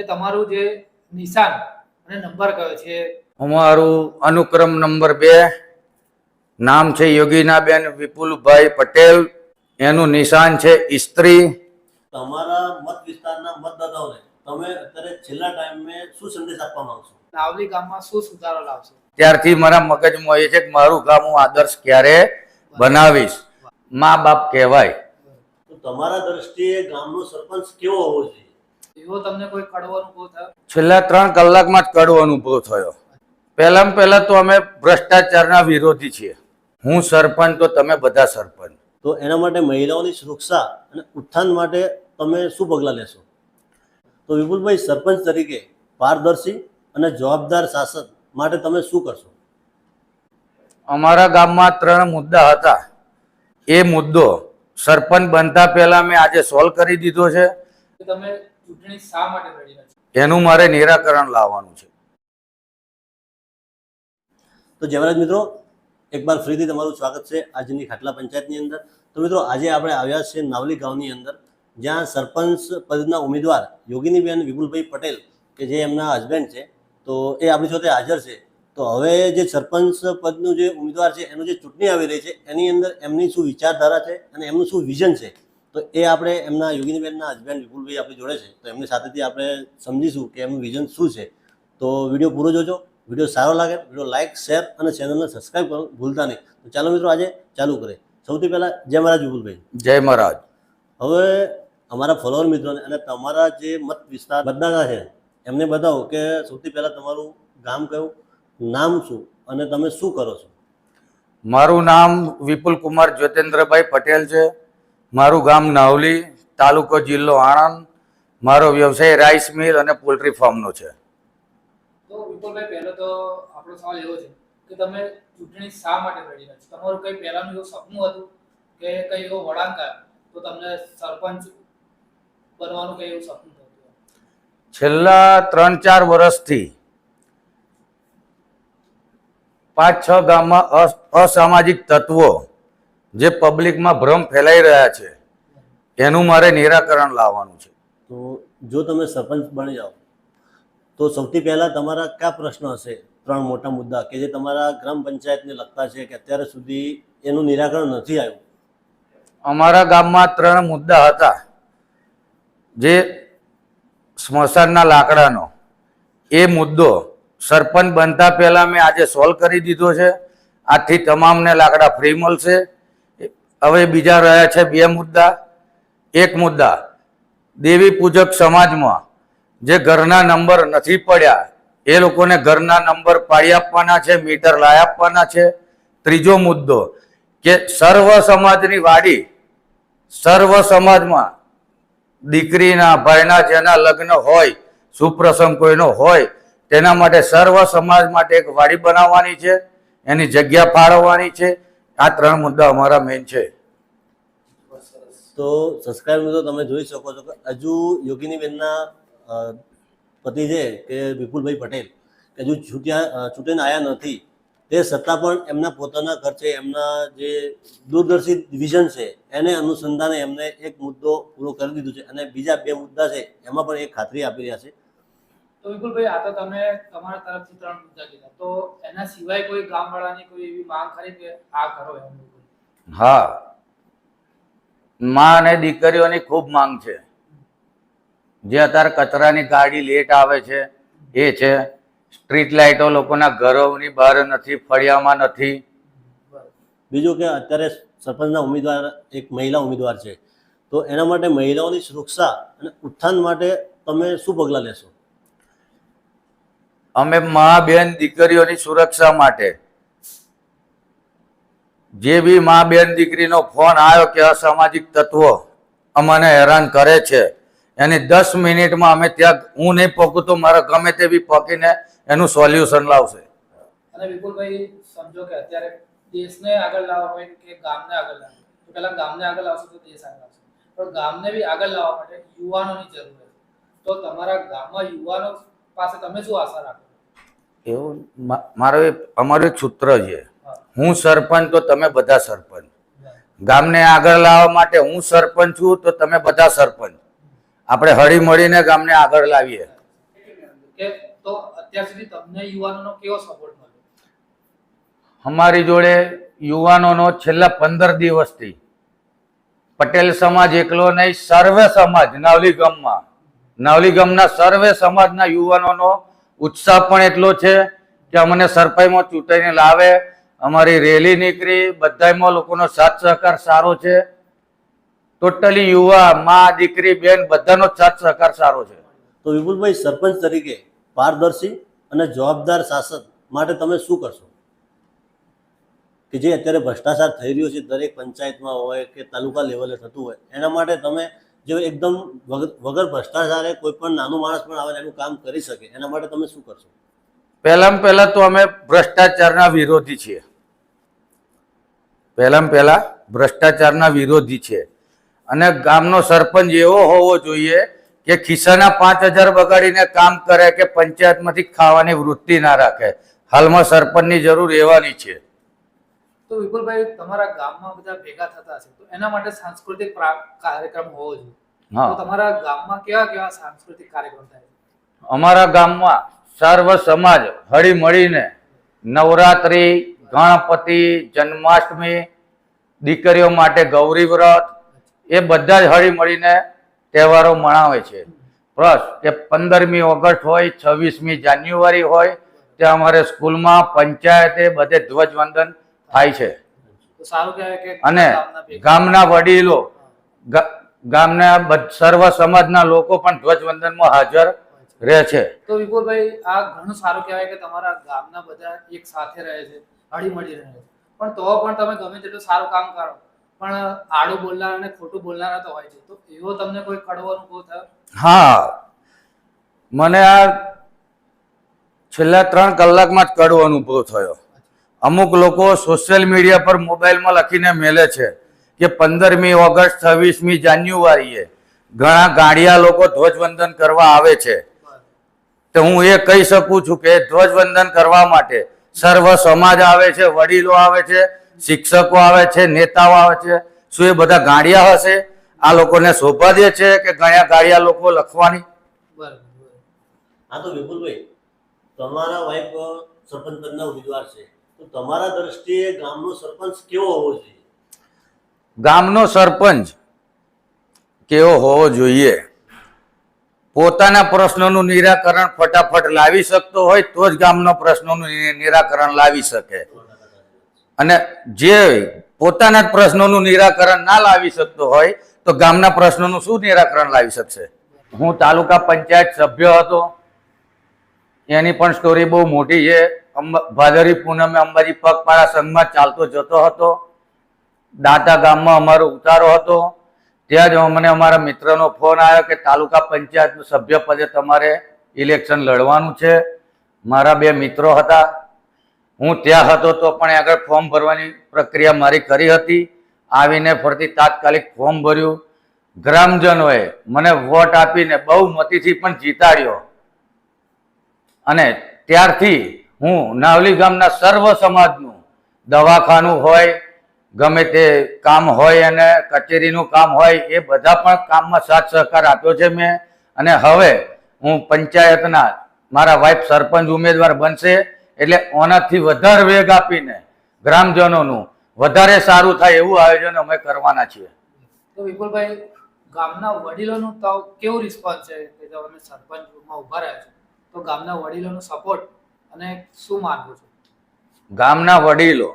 કે તમારું જે નિશાન અને નંબર કયો છે? અમારું અનુક્રમ નંબર બે નામ છે યોગીનાબેન વિપુલભાઈ પટેલ. એનું નિશાન છે ઇસ્ત્રી. તમારા મત વિસ્તારના મતદાતાઓને તમે અત્યારે છેલ્લા ટાઈમે શું સંદેશ આપવા માંગશો નાવલી ગામમાં શું સુધારો લાવશો? ત્યારથી મારા મગજમાં એ છે કે મારું ગામ હું આદર્શ ક્યારે બનાવીશ? મા બાપ કહેવાય. તો તમારા દ્રષ્ટિએ ગામનો સરપંચ કેવો હોવો જોઈએ? એવો તમને કોઈ કડવો અનુભવ થયો? છેલ્લા ત્રણ કલાકમાં જ કડવો અનુભવ થયો. પહેલામાં પહેલા તો અમે ભ્રષ્ટાચારના વિરોધી છીએ. હું સરપંચ તો તમે બધા સરપંચ. તો એના માટે મહિલાઓની સુરક્ષા અને ઉત્થાન માટે તમે શું પગલાં લેશો? તો વિપુલભાઈ સરપંચ તરીકે પારદર્શી અને જવાબદાર શાસન માટે તમે શું કરશો? અમારા ગામમાં ત્રણ મુદ્દા હતા. એ મુદ્દો સરપંચ બનતા પહેલા મેં આજે સોલ્વ કરી દીધો છે. તમે ચૂંટણી શા માટે લડી રહ્યા છે? એનું મારે નિરાકરણ લાવવાનું છે. તો જયવરાજ મિત્રો એકવાર ફરીથી તમારું સ્વાગત છે આજની ખાટલા પંચાયતની અંદર. તો મિત્રો આજે આપણે આવ્યા છીએ નાવલી ગામની અંદર જ્યાં સરપંચ પદના ઉમેદવાર યોગીનીબેન વિપુલભાઈ પટેલ કે જે એમના હસબન્ડ છે તો એ આપણી સાથે હાજર છે. તો હવે જે સરપંચ પદનું જે ઉમેદવાર છે એનું જે ચૂંટણી આવી રહી છે એની અંદર એમની શું વિચારધારા છે અને એમનું શું વિઝન છે? તો એ આપણે એમના યોગીનીબેનના હસબેન્ડ વિપુલભાઈ આપણી જોડે છે. તો એમની સાથેથી આપણે સમજીશું કે એમનું વિઝન શું છે. તો વીડિયો પૂરો જોજો. વીડિયો સારો લાગે વીડિયો લાઇક શેર અને ચેનલને સબસ્ક્રાઈબ કરો. ભૂલતા નહીં. તો ચાલો મિત્રો આજે ચાલુ કરે સૌથી પહેલાં જય મહારાજ વિપુલભાઈ. જય મહારાજ. હવે અમારા ફોલોઅર મિત્રોને અને તમારા જે મત વિસ્તાર બદલાતા છે એમને બતાવો કે સૌથી પહેલાં તમારું ગામ કયું નામ શું અને તમે શું કરો છો? મારું નામ વિપુલ કુમાર જ્યોતેન્દ્રભાઈ પટેલ છે. મારું ગામ નાવલી તાલુકો જિલ્લો આણંદ. મારો વ્યવસાય રાઈસ મિલ અને પોલ્ટ્રી ફાર્મનો છે. તો વિપુલભાઈ પહેલો તો આપણો સવાલ એવો છે કે તમે ચૂંટણી શા માટે લડી રહ્યા છો? તમારું કઈ પહેલાનું એવું સપનું હતું કે કઈ એવો વળાંક તો તમને સરપંચ બનવાનું કઈ એવું સપનું છેલ્લા ત્રણ ચાર વર્ષથી પાંચ છ ગામમાં અસ- અસામાજિક તત્વો જે પબ્લિકમાં ભ્રમ ફેલાઈ રહ્યા છે એનું મારે નિરાકરણ લાવવાનું છે. તો જો તમે સરપંચ બની જાઓ તો સૌથી પહેલાં તમારા કયા પ્રશ્ન હશે? ત્રણ મોટા મુદ્દા કે જે તમારા ગ્રામ પંચાયતને લગતા છે કે અત્યારે સુધી એનું નિરાકરણ નથી આવ્યું? અમારા ગામમાં ત્રણ મુદ્દા હતા. જે સ્મશાનના લાકડાનો. એ મુદ્દો સરપંચ બનતા પહેલાં મેં આજે સોલ્વ કરી દીધો છે. આથી તમામને લાકડા ફ્રી મળશે. હવે બીજા રહ્યા છે બે મુદ્દા. એક મુદ્દા, દેવી પૂજક સમાજમાં જે ઘરના નંબર નથી પડ્યા, એ લોકોને ઘરના નંબર પાડી આપવાના છે, મીટર લાવી આપવાના છે. ત્રીજો મુદ્દો કે સર્વ સમાજની વાડી, સર્વ સમાજમાં દીકરીના, ભાઈના જેના લગ્ન હોય, સુપ્રસંગ કોઈનો હોય, તેના માટે સર્વ સમાજ માટે એક વાડી બનાવવાની છે, એની જગ્યા ફાળવવાની છે. આ ત્રણ મુદ્દા અમારા મેઇન છે. તો સબસ્ક્રાઈબ મિત્રો તમે જોઈ શકો છો કે હજુ યોગીનીબેનના પતિ છે કે વિપુલભાઈ પટેલ, કે હજુ છૂટ્યા છૂટીને આવ્યા નથી, તે છતાં પણ એમના પોતાના ખર્ચે એમના જે દૂરદર્શી વિઝન છે, એને અનુસંધાને એમને એક મુદ્દો પૂરો કરી દીધો છે અને બીજા બે મુદ્દા છે, એમાં પણ એક ખાતરી આપી રહ્યા છે. તો વિપુલભાઈ આ તો તમે તમારા તરફથી ત્રણ મુદ્દા કીધા. તો એના સિવાય કોઈ ગામવાળાની કોઈ એવી માંગ ખરી કે આ કરો એમ હા. માં અને દીકરીઓની ખૂબ માંગ છે. જે અત્યારે કચરાની ગાડી લેટ આવે છે એ છે. સ્ટ્રીટ લાઇટો લોકોના ઘરોની બહાર નથી ફળિયામાં નથી. બીજું કે અત્યારે સરપંચના ઉમેદવાર એક મહિલા ઉમેદવાર છે. તો એના માટે મહિલાઓની સુરક્ષા અને ઉત્થાન માટે તમે શું પગલાં લેશો? અમે મા બેન દીકરીઓની સુરક્ષા માટે. જે બી મા બેન દીકરીનો ફોન આવ્યો કે અસામાજિક તત્વો અમને હેરાન કરે છે, એની દસ મિનિટમાં અમે ત્યાં હું નહીં પકું તો મારા ગમે તે બી પહોંચીને એનું સોલ્યુશન લાવશે. અને વિપુલભાઈ, સમજો કે અત્યારે દેશને આગળ લાવવા હોય કે ગામને આગળ પહેલા ગામને આગળ લાવશો તો દેશ આગળ આવશે આગળ લાવવા માટે યુવાનોની જરૂર છે. તો તમારા ગામમાં યુવાનો પાસે તમે શું આશા રાખો. એવું મારો અમારું એક સૂત્ર છે. હું. સરપંચ તો તમે બધા સરપંચ. ગામને આગળ લાવવા માટે હું સરપંચ છું તો તમે બધા સરપંચ. આપણે હળી મળીને ગામને આગળ લાવીએ. તો અત્યાર સુધી તમને યુવાનોનો કેવો સપોર્ટ મળ્યો? અમારી જોડે યુવાનોનો છેલ્લા પંદર દિવસથી. પટેલ સમાજ એકલો નહીં સર્વે સમાજ નાવલી ગામમાં. નાવલી ગામના સર્વે સમાજના યુવાનોનો ઉત્સાહ પણ એટલો છે કે અમને સરપાઈમાં ચૂંટાઈને લાવે. અમારી રેલી નીકળી બધામાં લોકોનો સાથ સહકાર સારો છે. ટોટલી યુવા, મા, દીકરી, બેન, બધાનો સાથ સહકાર સારો છે. તો વિપુલભાઈ, સરપંચ તરીકે પારદર્શી અને જવાબદાર શાસન માટે તમે શું કરશો? કે જે અત્યારે ભ્રષ્ટાચાર થઈ રહ્યો છે, દરેક પંચાયતમાં હોય કે તાલુકા લેવલે થતું હોય, એના માટે તમે જે એકદમ વગર ભ્રષ્ટાચારે કોઈ પણ નાનું માણસ પણ આવે એનું કામ કરી શકે, એના માટે તમે શું કરશો? પહેલામાં પહેલા તો અમે ભ્રષ્ટાચારના વિરોધી છીએ. પહેલામાં પહેલા ભ્રષ્ટાચારના વિરોધી છે અને ગામનો સરપંચ એવો હોવો જોઈએ કે ખિસ્સાના પાંચ હજાર બગાડીને કામ કરે કે પંચાયતમાંથી ખાવાની વૃત્તિ ના રાખે. હાલમાં સરપંચની જરૂર એવાની છે. તો વિપુલભાઈ તમારા ગામમાં બધા ભેગા થતા હશે. તો એના માટે સાંસ્કૃતિક કાર્યક્રમ હોવો જોઈએ. તો તમારા ગામમાં કેવા કેવા સાંસ્કૃતિક કાર્યક્રમ થાય છે? અમારા ગામમાં સર્વ સમાજ હળી મળીને નવરાત્રી ગણપતિ જન્માષ્ટમી દીકરીઓ માટે ગૌરી વ્રત એ બધા જ હળી મળીને તહેવારો મનાવે છે. પ્લસ કે પંદરમી ઓગસ્ટ હોય છવ્વીસમી જાન્યુઆરી હોય ત્યાં અમારે સ્કૂલમાં પંચાયતે બધે ધ્વજવંદન થાય છે. તો સારું કહેવાય કે અને ગામના વડીલો ગામના સર્વ સમાજના લોકો પણ ધ્વજવંદનમાં હાજર રહે છે. તો વિપુલભાઈ આ ઘણું સારું કહેવાય કે તમારા ગામના બધા એક સાથે રહે છે હળી મળી રહે છે. પણ તો પણ તમે ગમે તેટલું સારું કામ કરો પણ આડું બોલનાર અને ખોટું બોલનારા તો હોય છે. તો એવો તમને કોઈ કડવો અનુભવ થયો? હા. મને આ છેલ્લા ત્રણ કલાકમાં જ કડવો અનુભવ થયો. અમુક લોકો સોશિયલ મીડિયા પર મોબાઈલમાં લખીને મેલે છે કે પંદરમી ઓગસ્ટ, છવ્વીસમી જાન્યુઆરીએ ઘણા ગાંડિયા લોકો ધ્વજવંદન કરવા આવે છે. તો હું એ કહી શકું છું કે ધ્વજવંદન કરવા માટે સર્વ સમાજ આવે છે, વડીલો આવે છે, શિક્ષકો આવે છે, નેતાઓ આવે છે. શું એ બધા ગાડિયા હશે? આ લોકોને શોભા છે કે ઘણા ગાડિયા લોકો લખવાની? તમારા વાઇફ સરપંચ પદના ઉમેદવાર છે. તમારા દ્રષ્ટિએ ગામનો સરપંચ કેવો હોવો જોઈએ? ગામનો સરપંચ કેવો હોવો જોઈએ? પોતાના પ્રશ્નોનું નિરાકરણ ફટાફટ લાવી શકતો હોય તો જ ગામનો પ્રશ્નોનું નિરાકરણ લાવી શકે. અને જે પોતાના પ્રશ્નોનું નિરાકરણ ના લાવી શકતો હોય તો ગામના પ્રશ્નોનું શું નિરાકરણ લાવી શકશે? હું તાલુકા પંચાયત સભ્ય હતો. એની પણ સ્ટોરી બહુ મોટી છે. ભાદરવી પૂનમે અંબાજી પગપાળા સંઘમાં ચાલતો જતો હતો. દાંતા ગામમાં અમારો ઉતારો હતો. ત્યાં જ મને અમારા મિત્રનો ફોન આવ્યો કે તાલુકા પંચાયતનું સભ્ય પદે તમારે ઇલેક્શન લડવાનું છે. મારા બે મિત્રો હતા. હું ત્યાં હતો તો પણ આગળ ફોર્મ ભરવાની પ્રક્રિયા મારી કરી હતી. આવીને ફરતી તાત્કાલિક ફોર્મ ભર્યું. ગ્રામજનોએ મને વોટ આપીને બહુ મતીથી પણ જીતાડ્યો. અને ત્યારથી હું નાવલી ગામના સર્વ સમાજનું દવાખાનું હોય, ગમે તે કામ હોય અને કચેરીનું કામ હોય, એ બધા પણ કામમાં સાથ સહકાર આપ્યો છે મેં. અને હવે હું પંચાયતના મારા વાઇફ સરપંચ ઉમેદવાર બનશે, એટલે ઓનાથી વધારે વેગ આપીને ગ્રામજનોનું વધારે સારું થાય એવું આયોજન અમે કરવાના છીએ. તો વિપુલભાઈ, ગામના વડીલોનું તાવ કેવું રિસ્પોન્સ છે? કે તમે સરપંચમાં ઊભા રહ્યા છો તો ગામના વડીલોનો સપોર્ટ અને શું માનવું છું? ગામના વડીલો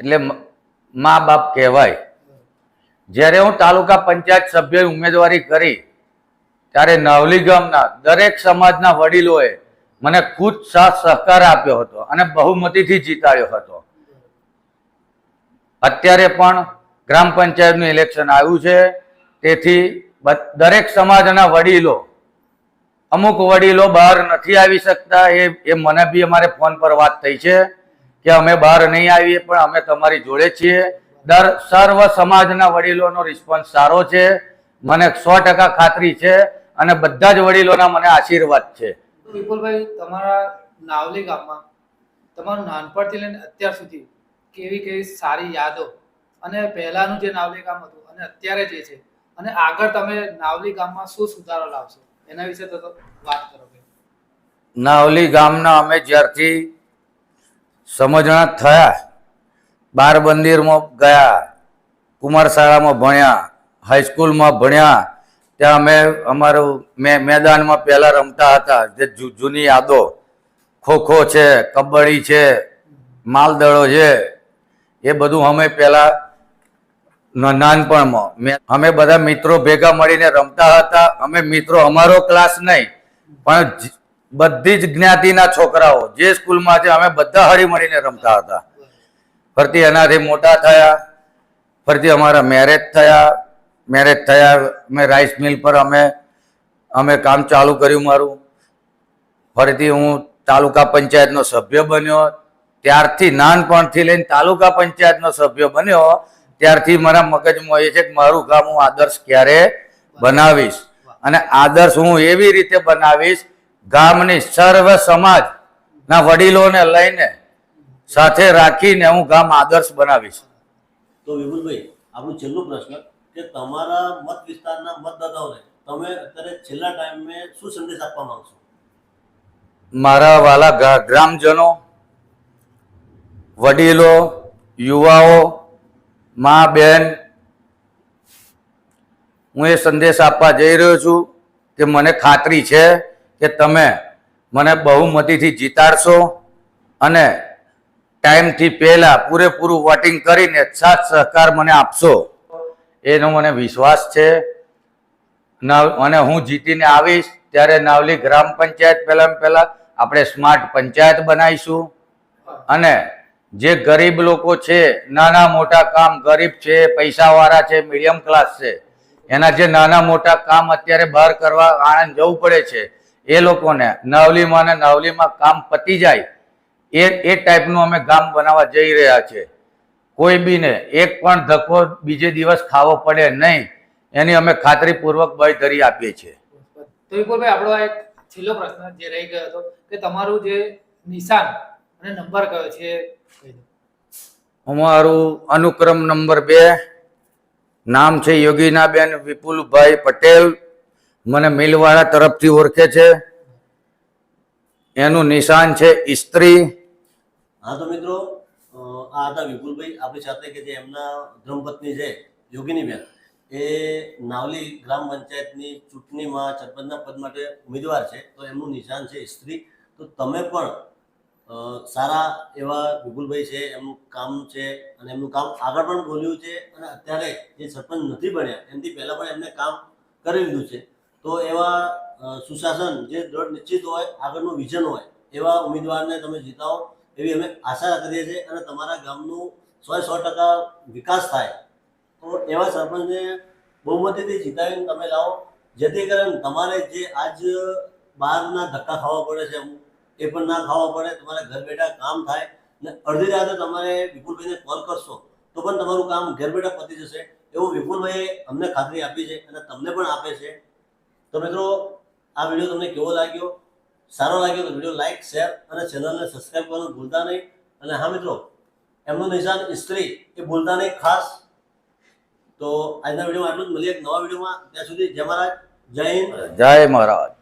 એટલે મા બાપ કહેવાય. જ્યારે હું તાલુકા પંચાયત સભ્ય ઉમેદવારી કરી, ત્યારે નવલી ગામના દરેક સમાજના વડીલોએ મને ખુદ સાથ સહકાર આપ્યો હતો અને બહુમતીથી જીતાડ્યો હતો. અત્યારે પણ ગ્રામ પંચાયતનું ઇલેક્શન આવ્યું છે. તેથી દરેક સમાજના વડીલો અમુક વડીલો બહાર નથી આવી શકતા. એ એ મને બી અમારે ફોન પર વાત થઈ છે કે અમે બહાર નહીં આવીએ, પણ અમે તમારી જોડે છીએ. દર સર્વ સમાજના વડીલોનો રિસ્પોન્સ સારો છે. મને સો ટકા ખાતરી છે અને બધા જ વડીલોના મને આશીર્વાદ છે. વિપુલભાઈ, તમારા નાવલી ગામમાં તમારું નાનપણથી લઈને અત્યાર સુધી કેવી કેવી સારી યાદો અને પહેલાનું જે નાવલી ગામ હતું અને અત્યારે જે છે અને આગળ તમે નાવલી ગામમાં શું સુધારો લાવશો? એના વિશે તો વાત કરો નાવલી ગામના અમે જ્યારથી સમજણા થયા, બાર મંદિરમાં ગયા કુમાર શાળામાં ભણ્યા હાઈસ્કૂલમાં ભણ્યા, ત્યાં અમે અમારું મે, મેદાનમાં પહેલાં રમતા હતા, જે જૂની યાદો. ખોખો છે, કબડ્ડી છે માલદડો છે, એ બધું અમે પહેલાં નાનપણમાં. અમે બધા મિત્રો ભેગા મળીને રમતા હતા. અમે મિત્રો, અમારો ક્લાસ નહીં, પણ બધી જ જ્ઞાતિના છોકરાઓ, જે સ્કૂલમાં છે, અમે બધા હળી મળીને રમતા હતા. ફરતી એનાથી મોટા થયા, ફરતી અમારા મેરેજ થયા મેરેજ થયા, અમે રાઈસ મિલ પર અમે અમે કામ ચાલુ કર્યું મારું. ફરીથી હું તાલુકા પંચાયતનો સભ્ય બન્યો. ત્યારથી નાનપણથી લઈને તાલુકા પંચાયતનો સભ્ય બન્યો. ત્યારથી મારા મગજમાં એ છે કે મારું ગામ હું આદર્શ ક્યારે બનાવીશ. અને આદર્શ હું એવી રીતે બનાવીશ ગામની સર્વ સમાજના વડીલોને લઈને સાથે રાખીને હું ગામ આદર્શ બનાવીશ. તો વિપુલભાઈ આપણું છેલ્લું પ્રશ્ન કે તમારા મત વિસ્તારના મતદાતાઓને તમે અત્યારે છેલ્લા ટાઈમે શું સંદેશ આપવા માંગશો? મારા વાલા ગ્રામજનો વડીલો યુવાઓ મા, બેન, હું એ સંદેશ આપવા જઈ રહ્યો છું કે મને ખાતરી છે કે તમે મને બહુમતીથી જીતાડશો અને ટાઈમથી પહેલાં પૂરેપૂરું વોટિંગ કરીને સાથ સહકાર મને આપશો. એનો મને વિશ્વાસ છે. અને હું જીતીને આવીશ ત્યારે નાવલી ગ્રામ પંચાયત પહેલાં પહેલાં આપણે સ્માર્ટ પંચાયત બનાવીશું અને જે ગરીબ લોકો છે, નાના મોટા કામ ગરીબ છે, પૈસાવાળા છે મીડિયમ ક્લાસ છે, એના જે નાના મોટા કામ અત્યારે બહાર કરવા આણંદ જવું પડે છે, એ લોકોને નવલીમાં ને નવલીમાં કામ પતી જાય, એ એ ટાઈપનું અમે ગામ બનાવવા જઈ રહ્યા છે. કોઈ બીને એક પણ ધક્કો બીજે દિવસ ખાવો પડે નહીં, એની અમે ખાતરીપૂર્વક બાંયધરી આપીએ છીએ. તો વિપુલભાઈ, આપણો એક છેલ્લો પ્રશ્ન જે રહી ગયો હતો કે તમારું જે નિશાન અને નંબર કયો છે અમારું અનુક્રમ નંબર બે નામ છે યોગીનાબેન વિપુલભાઈ પટેલ. મને મિલવાળા તરફથી ઓળખે છે. એનું નિશાન છે ઇસ્ત્રી હા તો મિત્રો આ હતા વિપુલભાઈ. આપણી સાથે કે જે એમના ધર્મપત્ની છે, યોગીનીબેન, એ નાવલી ગ્રામ પંચાયતની ચૂંટણીમાં સરપંચના પદ માટે ઉમેદવાર છે. તો એમનું નિશાન છે સ્ત્રી તો તમે પણ સારા એવા વિપુલભાઈ છે, એમનું કામ છે અને એમનું કામ આગળ પણ બોલ્યું છે અને અત્યારે જે સરપંચ નથી બન્યા, એમથી પહેલાં પણ એમને કામ કરી લીધું છે. તો એવા સુશાસન જે દ્રઢ નિશ્ચિત હોય, આગળનું વિઝન હોય, એવા ઉમેદવારને તમે જીતાવો એવી અમે આશા કરીએ છીએ અને તમારા ગામનું સો સો ટકા વિકાસ થાય. તો એવા સરપંચને બહુમતીથી જીતાવીને તમે લાવો, જેથી કરીને તમારે જે આજ બહારના ધક્કા ખાવા પડે છે અમુક એ પણ ના ખાવા પડે, તમારે ઘર બેઠા કામ થાય ને અડધી રાતે તમારે વિપુલભાઈને કોલ કરશો, તો પણ તમારું કામ ઘર બેઠા પતી જશે. એવું વિપુલભાઈએ અમને ખાતરી આપી છે અને તમને પણ આપે છે. તો મિત્રો, આ વીડિયો તમને કેવો લાગ્યો? સારો લાગ્યો તો વીડિયો લાઈક, શેર અને ચેનલને સબસ્ક્રાઈબ કરવાનું ભૂલતા નહીં. અને હા મિત્રો, એમનું નિશાન સ્ત્રી એ ભૂલતા નહીં, ખાસ. તો આજના વિડીયોમાં આટલું જ. મળીએ એક નવા વિડીયોમાં. ત્યાં સુધી જય મહારાજ. જય હિન્દ. જય મહારાજ.